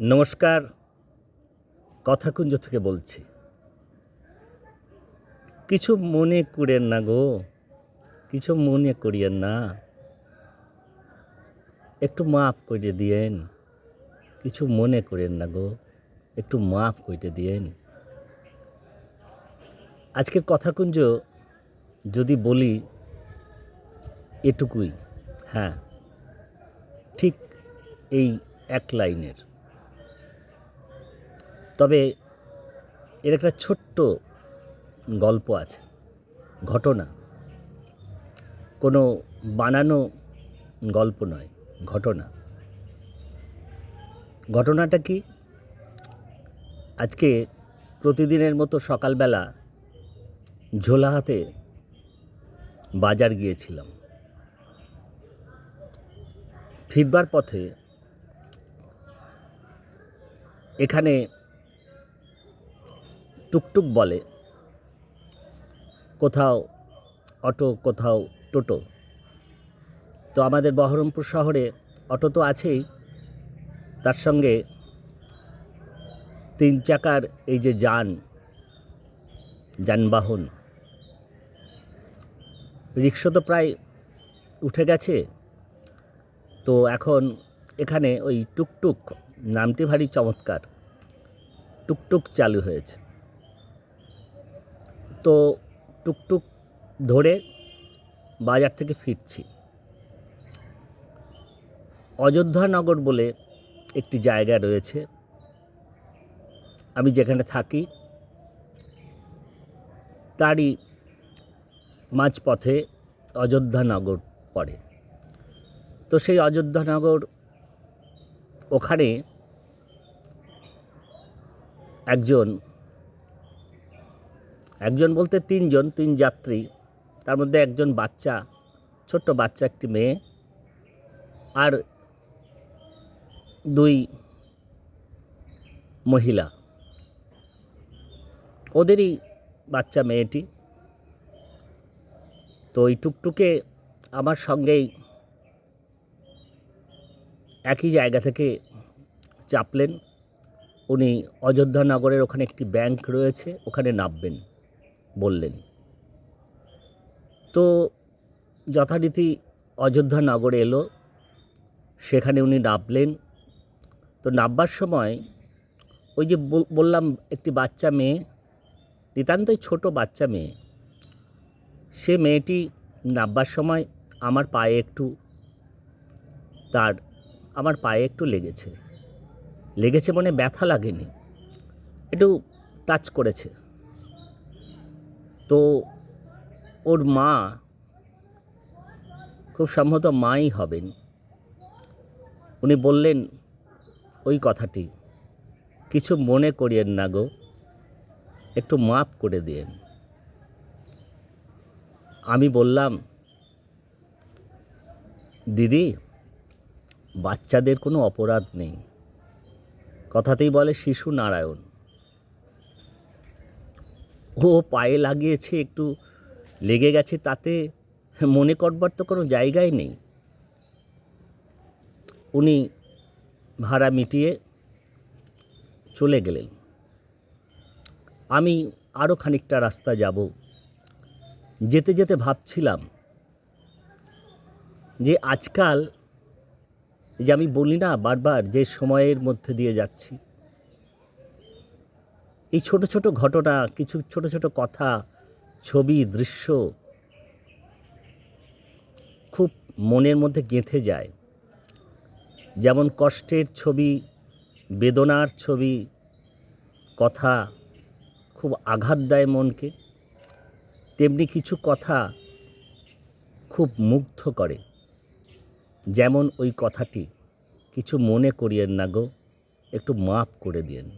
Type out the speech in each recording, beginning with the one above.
নমস্কার, কথাকুঞ্জ থেকে বলছি। কিছু মনে করেন না গো, কিছু মনে করিয়েন না। একটু মাফ করে দিয়েন, কিছু মনে করেন না গো, একটু মাফ করে দিয়েন। আজকের কথাকুঞ্জ যদি বলি, এটুকুই হ্যাঁ ঠিক এই এক লাইনের। তবে এর একটা ছোট্ট গল্প আছে, ঘটনা। কোনো বানানো গল্প নয়, ঘটনা। ঘটনাটা কি? আজকে প্রতিদিনের মতো সকালবেলা ঝোলা হাতে বাজার গিয়েছিলাম। ফিরবার পথে এখানে টুকটুক বলে। কোথাও অটো, কোথাও টোটো। তো আমাদের বহরমপুর শহরে অটো তো আছেই। তার সঙ্গে তিন চাকার এই যে যান, যানবাহন, রিক্সা তো প্রায় উঠে গেছে। তো এখন এখানে ওই টুকটুক, নামটি ভারী চমৎকার, টুকটুক চালু হয়েছে। তো টুকটুক ধরে বাজার থেকে ফিরছি। অযোধ্যানগর বলে একটি জায়গা রয়েছে। আমি যেখানে থাকি, তারই মাঝপথে অযোধ্যানগর পড়ে। তো সেই অযোধ্যানগর ওখানে একজন একজন বলতে তিনজন, তিন যাত্রী, তার মধ্যে একজন বাচ্চা, ছোট্ট বাচ্চা, একটি মেয়ে আর দুই মহিলা। ওদেরই বাচ্চা মেয়েটি। তো ওই টুকটুকে আমার সঙ্গেই একই জায়গা থেকে চাপলেন। উনি অযোধ্যা নগরের ওখানে একটি ব্যাংক রয়েছে, ওখানে নামবেন। বললেন। তো যথারীতি অযোধ্যা নগরে এলো, সেখানে উনি নামলেন। তো নামবার সময় ওই যে বল- বললাম একটি বাচ্চা মেয়ে, নিতান্তই ছোট বাচ্চা মেয়ে, সে মেয়েটি নামবার সময় আমার পায়ে একটু, তার আমার পায়ে একটু লেগেছে। লেগেছে মানে ব্যথা লাগেনি, একটু টাচ করেছে। তো ওর মা খুব সম্ভবত মাই হবেন। উনি বললেন, ওই কথাটি কিছু মনে করিয়েন না গো, একটু মাপ করে দিয়েন। আমি বললাম, দিদি, বাচ্চাদের কোনো অপরাধ নেই। কথাতেই বলে শিশু নারায়ণ। ও পায়ে লাগিয়েছে, একটু লেগে গেছে তাতে, মনে করবার তো কোনো জায়গাই নেই। উনি ভাড়া মিটিয়ে চলে গেলেন। আমি আরও খানিকটা রাস্তা যাব। যেতে যেতে ভাবছিলাম যে আজকাল, যে আমি বলি না বারবার, যে সময়ের মধ্যে দিয়ে যাচ্ছি এই ছোট ছোট ঘটনা, কিছু ছোট ছোট কথা, ছবি, দৃশ্য খুব মনের মধ্যে গেঁথে যায়। যেমন কষ্টের ছবি, বেদনার ছবি, কথা খুব আঘাত দেয় মনকে। তেমনি কিছু কথা খুব মুগ্ধ করে। যেমন ওই কথাটি, কিছু মনে করিয়েন না গো, একটু মাফ করে দিয়েন।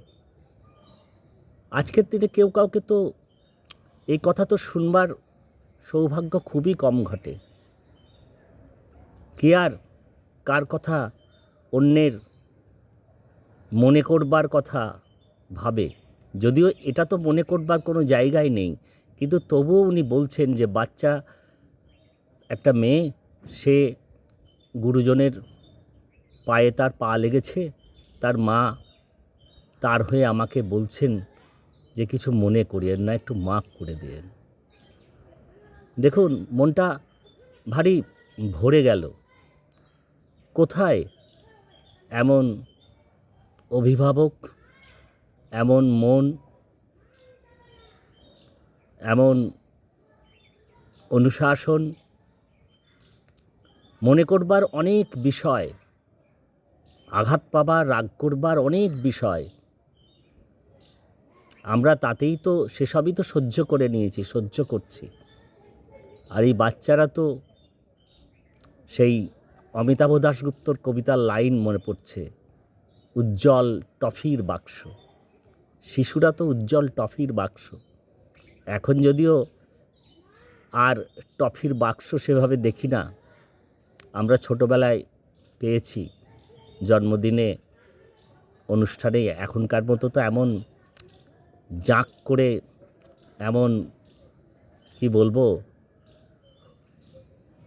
আজকের দিনে কেউ কাউকে তো এই কথা তো শুনবার সৌভাগ্য খুবই কম ঘটে। কে আর কার কথা অন্যের মনে করবার কথা ভাবে? যদিও এটা তো মনে করবার কোনো জায়গায় নেই, কিন্তু তবুও উনি বলছেন যে বাচ্চা, একটা মেয়ে, সে গুরুজনের পায়ে তার পা লেগেছে, তার মা তার হয়ে আমাকে বলছেন যে কিছু মনে করিয়েন না, একটু মাফ করে দিয়েন। দেখুন, মনটা ভারী ভরে গেল। কোথায় এমন অভিভাবক, এমন মন, এমন অনুশাসন মনে করবার অনেক বিষয়, আঘাত পাবার, রাগ করবার অনেক বিষয় আমরা তাতেই তো সেসবই তো সহ্য করে নিয়েছি, সহ্য করছি। আর এই বাচ্চারা তো সেই অমিতাভ দাশগুপ্তর কবিতার লাইন মনে পড়ছে, উজ্জ্বল টফির বাক্স। শিশুরা তো উজ্জ্বল টফির বাক্স। এখন যদিও আর টফির বাক্স সেভাবে দেখি না, আমরা ছোটোবেলায় পেয়েছি, জন্মদিনে, অনুষ্ঠানে, এখনকার মতো তো এমন জাঁক করে এমন, কি বলব,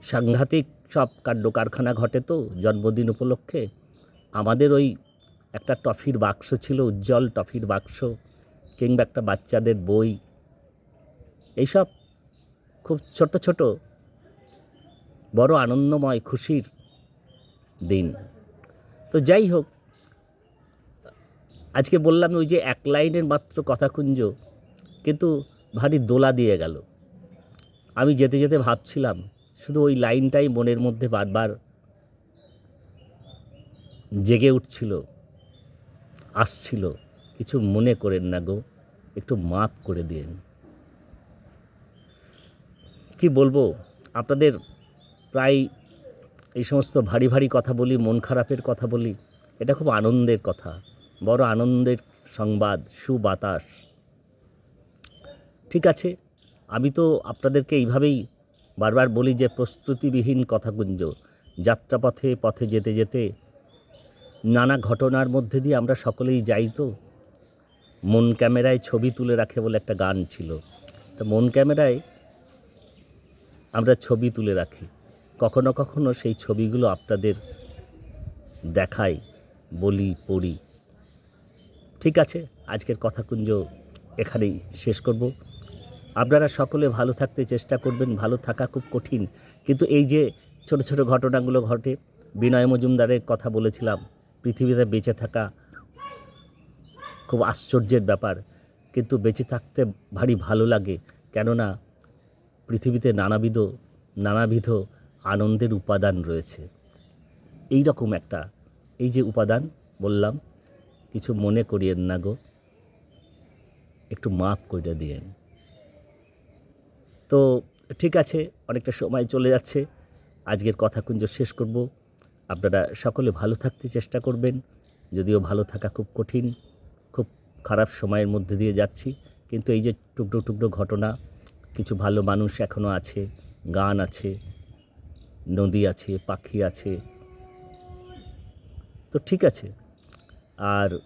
সাংঘাতিক সব কাণ্ড কারখানা ঘটে তো জন্মদিন উপলক্ষে। আমাদের ওই একটা টফির বাক্স ছিল, উজ্জ্বল টফির বাক্স, কিংবা একটা বাচ্চাদের বই। এইসব খুব ছোট ছোট, বড় আনন্দময় খুশির দিন। তো যাই হোক আজকে বললাম ওই যে এক লাইনের মাত্র কথা কথাকুঞ্জ, কিন্তু ভারী দোলা দিয়ে গেল। আমি যেতে যেতে ভাবছিলাম, শুধু ওই লাইনটাই মনের মধ্যে বারবার জেগে উঠছিল। আসছিল, কিছু মনে করেন না গো, একটু মাপ করে দিন। কি বলব, আপনাদের প্রায় এই সমস্ত ভারী ভারী কথা বলি, মন খারাপের কথা বলি, এটা খুব আনন্দের কথা। বড় আনন্দের সংবাদ, সুবাতাস। ঠিক আছে, আমি তো আপনাদেরকে এইভাবেই বারবার বলি যে প্রস্তুতিবিহীন কথাগুঞ্জ, যাত্রাপথে, পথে যেতে যেতে নানা ঘটনার মধ্যে দিয়ে আমরা সকলেই যাই তো। মন ক্যামেরায় ছবি তুলে রাখে বলে একটা গান ছিল। তো মন ক্যামেরায় আমরা ছবি তুলে রাখি। কখনো কখনো সেই ছবিগুলো আপনাদের দেখাই, বলি, পড়ি। ঠিক আছে, আজকের কথাকুঞ্জ এখানেই শেষ করব। আপনারা সকলে ভালো থাকতে চেষ্টা করবেন, ভালো থাকা খুব কঠিন। কিন্তু এই যে ছোট ছোট ঘটনাগুলো ঘটে, বিনয় মজুমদারের কথা বলেছিলাম, পৃথিবীতে বেঁচে থাকা খুব আশ্চর্যের ব্যাপার। কিন্তু বেঁচে থাকতে ভারী ভালো লাগে, কেননা পৃথিবীতে নানাবিধ নানাবিধ আনন্দের উপাদান রয়েছে। এই রকম একটা, এই যে উপাদান বললাম কিছু মনে করিয়েন না গো। একটু মাপ করে দিয়েন। তো ঠিক আছে, অনেকটা সময় চলে যাচ্ছে। আজকের কথাকুঞ্জ শেষ করব। আপনারা সকলে ভালো থাকতে চেষ্টা করবেন। যদিও ভালো থাকা খুব কঠিন, খুব খারাপ সময়ের মধ্যে দিয়ে যাচ্ছি। কিন্তু এই যে টুকরো টুকরো ঘটনা, কিছু ভালো মানুষ এখনও আছে, গান আছে, নদী আছে, পাখি আছে। তো ঠিক আছে। আর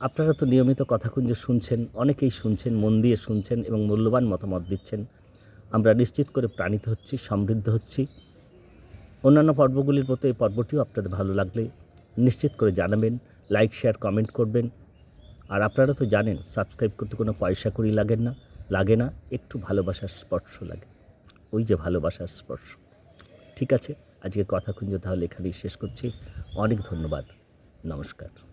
আপনারা তো নিয়মিত কথাকুঞ্জ শুনছেন, অনেকেই শুনছেন, মন দিয়ে শুনছেন এবং মূল্যবান মতামত দিচ্ছেন। আমরা নিশ্চিত করে প্রাণিত হচ্ছি, সমৃদ্ধ হচ্ছি। অন্যান্য পর্বগুলির মতো এই পর্বটিও আপনাদের ভালো লাগলে নিশ্চিত করে জানাবেন লাইক শেয়ার কমেন্ট করবেন। আর আপনারা তো জানেন সাবস্ক্রাইব করতে কোনো পয়সা করি লাগেন না, লাগে না, একটু ভালোবাসার স্পর্শ লাগে। ওই যে ভালোবাসার স্পর্শ। ঠিক আছে আজকে কথা খুঁজে তাহলে এখানেই শেষ করছি। অনেক ধন্যবাদ। নমস্কার।